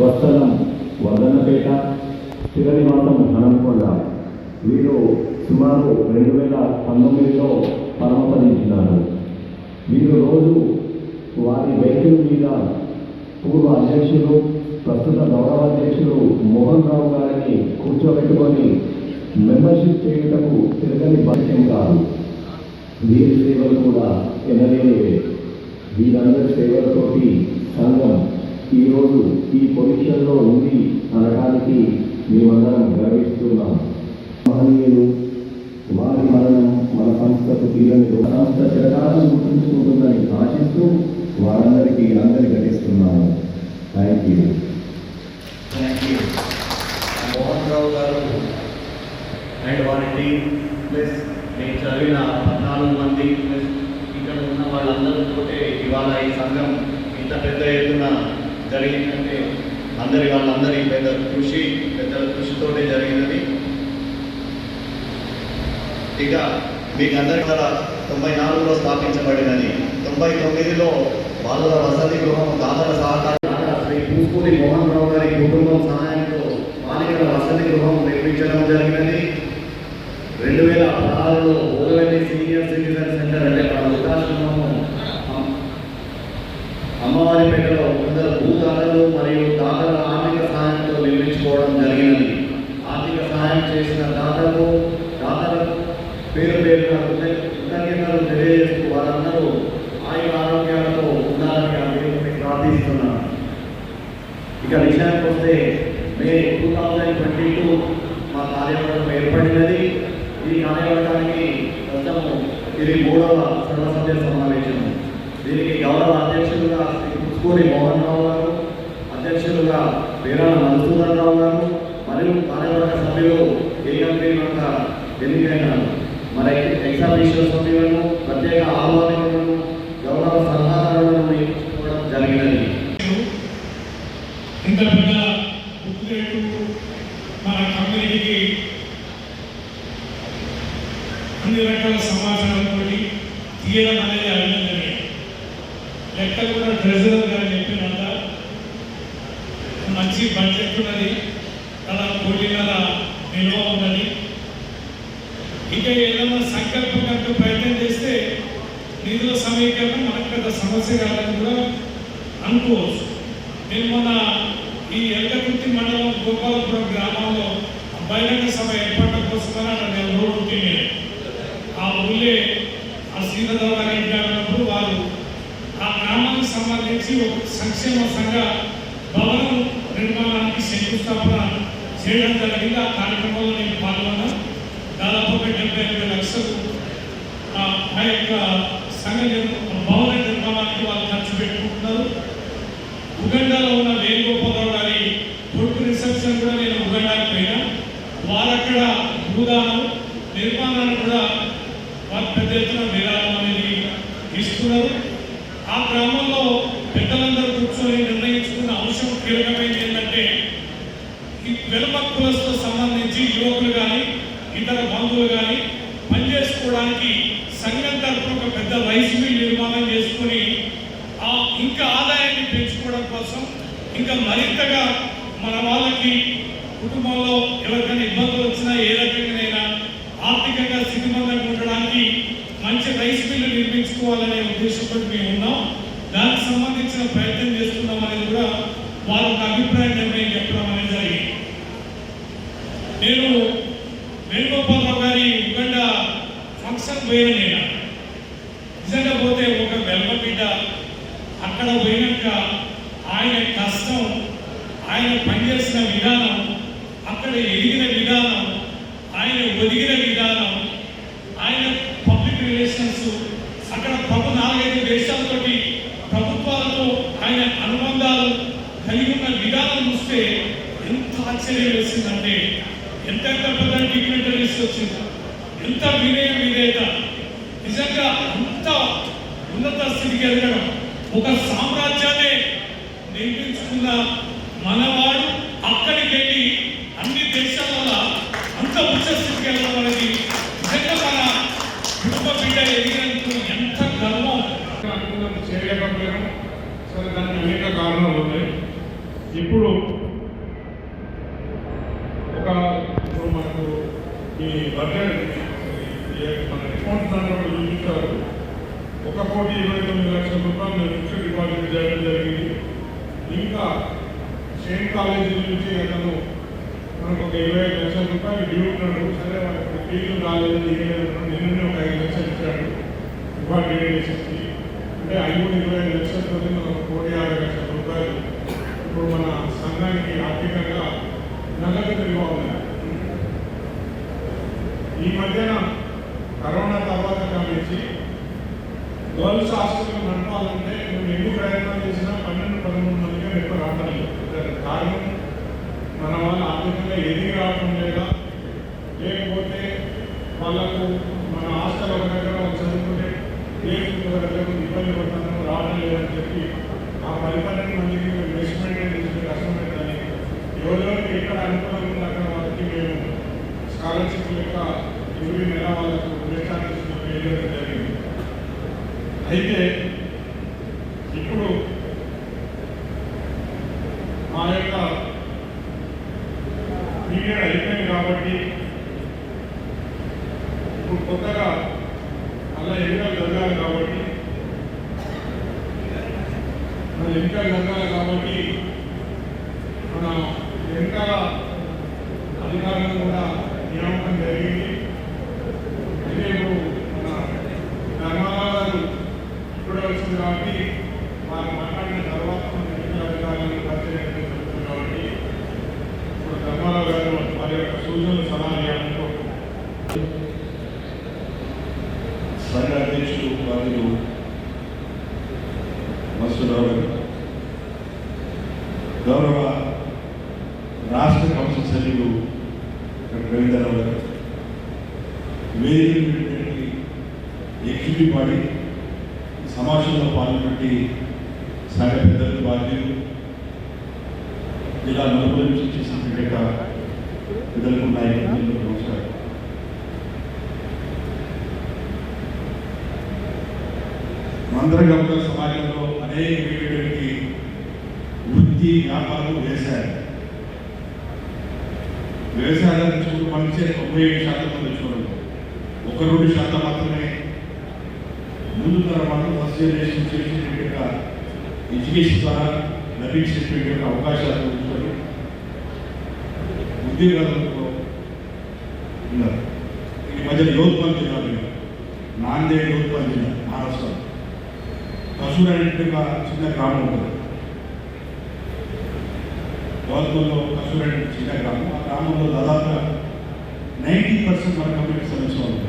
వత్సలం వదనపేట స్థిర నివాసం హనంకొండ వీరు సుమారు రెండు వేల పంతొమ్మిదిలో పరమపదించినారు. వీరు రోజు వారి వెహికల్ మీద పూర్వ అధ్యక్షులు ప్రస్తుత గౌరవ అధ్యక్షులు మోహన్ రావు గారిని కూర్చోబెట్టుకొని మెంబర్షిప్ చేయుటకు తిరగని బాధ్యం కాదు. వీరి సేవలు కూడా ఎనలేనివే. వీరందరి సేవలతోటి సంఘం ఈరోజు ఈ పొజిషన్లో ఉంది అనడానికి మేమందరం గర్విస్తున్నాం. మహనీయులు వారి మరణం మన సంస్థకు తీరని సంస్థ చిరకాలం గుర్తుంచుకుంటుందని ఆశిస్తూ వారందరికీ అందరి ఘటిస్తున్నాము thank you thank you Mohan Rao garu and వారి టీం ప్లస్ నేను చదివిన పద్నాలుగు మంది ప్లస్ ఇక్కడ ఉన్న వాళ్ళందరితో ఇవాళ ఈ సంఘం ఇంత పెద్ద ఎత్తున జరిగిందంటే అందరి వాళ్ళందరి పెద్ద కృషి పెద్ద కృషితోటే జరిగినది. ఇక మీకు అందరి ద్వారా తొంభై నాలుగులో స్థాపించబడినది. తొంభై తొమ్మిదిలో బాలల వసతి గృహం దాతల సహకారం. శ్రీ పూస్పూరి మోహన్ రావు గారి కుటుంబం సహాయంతో బాలికల వసతి గృహం నిర్మించడం జరిగినది. రెండు వేల పదహారులో ఓరవెల్లి సీనియర్ సిటిజన్ సెంటర్ అంటే మన వృద్ధాశ్రమము అమ్మవారిపేటలో కొందరు మరియు దాతల ఆర్థిక సహాయంతో నిర్మించుకోవడం జరిగినది. ఆర్థిక సహాయం చేసిన దాతలు దాతలకు పేరు పేరున కృతజ్ఞతలు తెలియజేస్తూ వారందరూ ఆయుర ఆరోగ్యాలతో ఉండాలని అభివృద్ధి ప్రార్థిస్తున్నాను. ఇక విషయానికి వస్తే May two thousand twenty two మా కార్యవర్గం ఏర్పడినది. ఈ కార్యవర్గానికి ప్రస్తుతం ఇది మూడవ సర్వసభ్య సమావేశం దీనికి గౌరవ అధ్యక్షులుగా శ్రీ పుష్కూరి మోహన్ రావు గారు అధ్యక్షులుగా వీరాల మధుసూదన్ రావు గారు మరియు కార్యవర్గ సభ్యులు ఏఎంపీ యొక్క ఎన్నికైన మరి ఎగ్జామినేషన్ సభ్యులను ప్రత్యేక ఆహ్వానికులను గౌరవ సలహాదారులను నియమించుకోవడం జరిగినది. ఇంత పెద్ద మన కంపెనీకి అన్ని రకాల సమాచారంతో తీయడం అనేది అభినందనీయం. ఎక్కడ కూడా ట్రెజరర్ గారు చెప్పినంత మంచి బడ్జెట్ ఉన్నది అలా కోటిన్నర నిల్వ ఉన్నది. ఇంకా ఏదైనా సంకల్పం కంటూ ప్రయత్నం చేస్తే నిధుల సమీకరణ మనకు పెద్ద సమస్య కాదని కూడా అనుకోవచ్చు. నేను మొన్న ఈ ఎల్లకుర్తి మండలం గోపాలపురం గ్రామంలో బహిరంగ సభ ఏర్పాటు కోసమని నేను రోడ్డు ఆ ఊళ్ళే ఆ శ్రీధరరావు గారి ఇంటి కాడ ఉన్నప్పుడు వారు ఆ గ్రామానికి సంబంధించి ఒక సంక్షేమ సంఘ భవనం నిర్మాణానికి శంకుస్థాపన చేయడం జరిగింది. ఆ కార్యక్రమంలో నేను పాల్గొన్నాను దాదాపు ఒక డెబ్బై ఎనభై లక్షలు ఆ యొక్క సంఘ భవన నిర్మాణానికి వాళ్ళు ఖర్చు పెట్టుకుంటున్నారు. ఉగండాలో ఉన్న వేణుగోపాలరావు గారి కొడుకు రిసెప్షన్ కూడా నేను ఉగండాకి పోయినా. వారక్కడ భూదానం నిర్మాణాన్ని కూడా వారు పెద్ద ఎత్తున విరాళం అనేది ఇస్తున్నారు. ఆ గ్రామం కీలకమైనది ఏంటంటే ఈ వెలుమ కులస్తో సంబంధించి యువకులు కానీ ఇతర బంధువులు కానీ పనిచేసుకోవడానికి సంఘం తరఫున ఒక పెద్ద రైస్ మిల్ నిర్మాణం చేసుకుని ఆ ఇంకా ఆదాయాన్ని పెంచుకోవడం కోసం ఇంకా మరింతగా మన వాళ్ళకి కుటుంబంలో ఎవరికైనా ఇబ్బందులు వచ్చినా ఏ రకంగానైనా ఆర్థికంగా స్థితిమంతంగా ఉండడానికి మంచి రైస్ మిల్లు నిర్మించుకోవాలనే ఉద్దేశంతో మేము ఉన్నాం. దానికి సంబంధించిన ప్రయత్నం చేస్తున్నాం అనేది కూడా వారు ఒక అభిప్రాయం నిర్ణయం చెప్పడం అనేది జరిగింది నేను వేణుగోపాలరావు గారి ఉగండ ఫంక్షన్ నేను నిజంగా పోతే ఒక వెల్మ బిడ్డ అక్కడ పోయినాక ఆయన కష్టం ఆయన పనిచేసిన విధానం అక్కడ ఎదిగిన విధానం ఆయన ఒదిగిన విధానం ఆయన పబ్లిక్ రిలేషన్స్ అక్కడ ప్రభు నాలుగైదు దేశాలతోటి ప్రభుత్వాలతో ఆయన అనుబంధాలు కలిగి ఉన్న విధానం చూస్తే ఎంత ఆశ్చర్యం వేసిందంటే ఎంత ఎంత పెద్ద డిగ్నిటరీస్ వచ్చింది ఎంత వినయం విధేయత నిజంగా అంత ఉన్నత స్థితికి ఎదగడం ఒక సామ్రాజ్యాన్ని నిర్మించుకున్న మనవాడు అక్కడికి వెళ్ళి అన్ని దేశాల అంత ఉచ్చ స్థితికి వెళ్ళడం అనేది నిజంగా మన కుటుంబ బిడ్డ ఎదిగినందుకు ఎంత గర్వం. అనుకున్నది చేయలేకపోయాము సరే దానికి అనేక కారణాలు ఉన్నాయి. ఇప్పుడు ఒక ఇప్పుడు మనకు ఈ బడ్జెట్ మన అకౌంట్ దాంట్లో చూపించారు ఒక కోటి ఇరవై తొమ్మిది లక్షల రూపాయలు ఫిక్స్డ్ డిపాజిట్ చేయడం జరిగింది ఇంకా సేమ్ కాలేజీ నుంచి అతను మనకు ఒక ఇరవై ఐదు లక్షల రూపాయలు డ్యూ ఉన్నాడు సరే మనకు ఫీజు రాలేదు నిన్ననే ఒక ఐదు లక్షలు ఇచ్చాడు డిపాజిట్ అంటే ఐదు ఇరవై ఐదు లక్షలతో మనం ఒక కోటి యాభై లక్షల రూపాయలు ఇప్పుడు మన సంఘానికి ఆర్థికంగా నగదు నిల్వ ఈ మధ్యన కరోనా తర్వాత గమనించి గర్ల్స్ హాస్టల్ నడపాలంటే మేము ఎన్ని ప్రయత్నాలు చేసినా పన్నెండు పదమూడు మందిగా ఎక్కువ రావడం కారణం మన వాళ్ళ ఆర్థికంగా ఎదిగి రావడం లేదా లేకపోతే వాళ్ళకు మన హాస్టల్ ఒక దగ్గర చదువుకుంటే లేకపోతే దగ్గర ఇబ్బంది పడుతున్నాము రావడం లేదని చెప్పి ఆ పది పన్నెండు మందికి మేము బేస్మెంట్ కష్టం పెట్టాలి. ఎవరెవరికి ఎక్కడ అనుకూలంగా అక్కడ వాళ్ళకి మేము స్కాలర్షిప్ లెక్క ఎవరి నెల వాళ్ళకు వేయడం జరిగింది అయితే ఇప్పుడు మా యొక్క పీరియడ్ అయిపోయింది కాబట్టి ఇప్పుడు కొత్తగా అలా ఎన్నికలు జరగాలి కాబట్టి మన ఎన్నికలు జరగాలి కాబట్టి మన ఎన్నికల అధికారులను కూడా నియామకం జరిగింది అయితే ఇప్పుడు మన ధర్మారావు గారు ఇప్పుడే వచ్చింది కాబట్టి వారు మాట్లాడిన తర్వాత అధికారులను పరిచయం కాబట్టి ఇప్పుడు ధర్మారావు గారు వారి యొక్క సూచనలు సలహాలు ఇవ్వాలనుకో సంఘ అధ్యక్షుడు మసూరావు గౌరవ రాష్ట్ర కౌన్సిల్ సభ్యులు రవీంద్రరావు గారు. వేదిక ఎగ్జిక్యూటివ్ బాడీ సమావేశంలో పాల్గొన్నటువంటి సంఘ పెద్దలు బాధ్యులు జిల్లా నలుగురు నుంచి చేసినటువంటి యొక్క పెద్దలకు నాయకులు నమస్కారం. మందరగమ్మ సమాజంలో అనేకమైనటువంటి వృత్తి వ్యాపారాలు వ్యవసాయం. వ్యవసాయాన్ని చూడు మంచి తొంభై ఏడు శాతం మంది చూడండి ఒక రెండు శాతం మాత్రమే ముందు తర్వాత ఫస్ట్ జనరేషన్ చేసినటువంటి యొక్క ఎడ్యుకేషన్ ద్వారా లభించేటువంటి యొక్క అవకాశాలు ఉంచుకొని ఉద్యోగాలలో ఉన్నారు ఈ మధ్య యోత్పల్ జిల్లా నాందేడ్ యోత్పల్ జిల్లా మహారాష్ట్ర. కసూర్ అనేటువంటి ఒక చిన్న గ్రామం ఉంటుంది గౌతమ్లో కసూర్ అనేటువంటి చిన్న గ్రామం. ఆ గ్రామంలో దాదాపుగా నైంటీ పర్సెంట్ మన కమ్యూనిటీ సర్వీస్ వాళ్ళు